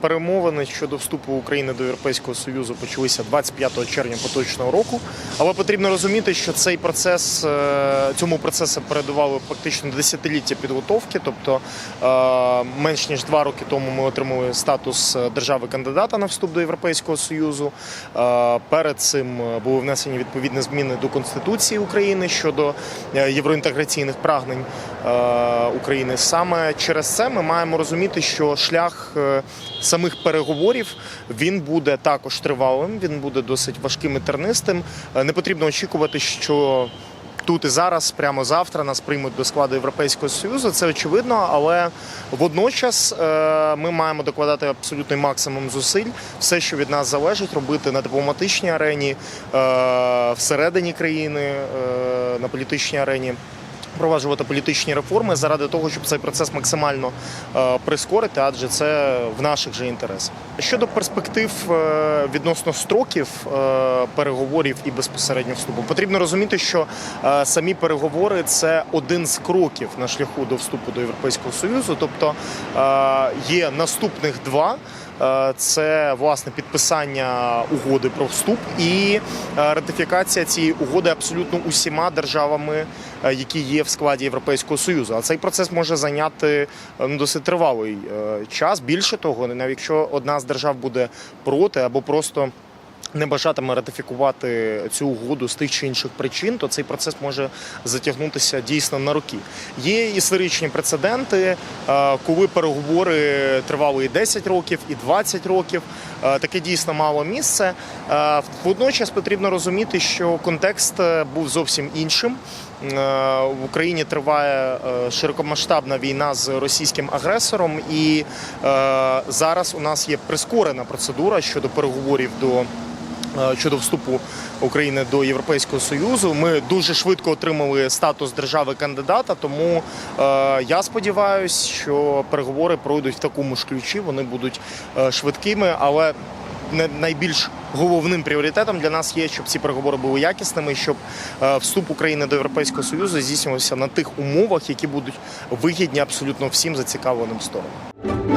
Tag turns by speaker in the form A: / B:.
A: Перемовини щодо вступу України до Європейського Союзу почалися 25 червня поточного року. Але потрібно розуміти, що цей процес е, цьому процесу передувало фактично десятиліття підготовки. Тобто е, менш ніж два роки тому ми отримали статус е, держави-кандидата на вступ до Європейського Союзу. Перед цим були внесені відповідні зміни до Конституції України щодо євроінтеграційних прагнень України. Саме через це ми маємо розуміти, що шлях самих переговорів він буде також тривалим, він буде досить важким і тернистим. Е, Не потрібно очікувати, що тут і зараз, прямо завтра, нас приймуть до складу Європейського Союзу. Це очевидно, але водночас е, ми маємо докладати абсолютний максимум зусиль, все, що від нас залежить, робити на дипломатичній арені, е, всередині країни, на політичній арені. Впроваджувати політичні реформи заради того, щоб цей процес максимально е, прискорити, адже це в наших же інтересах. Щодо перспектив е, відносно строків е, переговорів і безпосередньо вступу, потрібно розуміти, що самі переговори це один з кроків на шляху до вступу до Європейського союзу. Тобто є наступних два. Це власне підписання угоди про вступ і ратифікація цієї угоди абсолютно усіма державами, які є в складі Європейського союзу. А цей процес може зайняти е, ну, досить тривалий е, час. Більше того, навіть якщо одна з держав буде проти або просто не бажатиме ратифікувати цю угоду з тих чи інших причин, то цей процес може затягнутися дійсно на роки. Є історичні прецеденти, е, коли переговори тривали і 10 років, і 20 років. Таке дійсно мало місце. Водночас потрібно розуміти, що контекст був зовсім іншим. Е, В Україні триває е, широкомасштабна війна з російським агресором, і е, зараз у нас є прискорена процедура щодо переговорів до щодо вступу України до Європейського Союзу. Ми дуже швидко отримали статус держави-кандидата, тому е, я сподіваюся, що переговори пройдуть в такому ж ключі. Вони будуть швидкими, але найбільш головним пріоритетом для нас є, щоб ці переговори були якісними, щоб е, вступ України до Європейського Союзу здійснювався на тих умовах, які будуть вигідні абсолютно всім зацікавленим сторонам.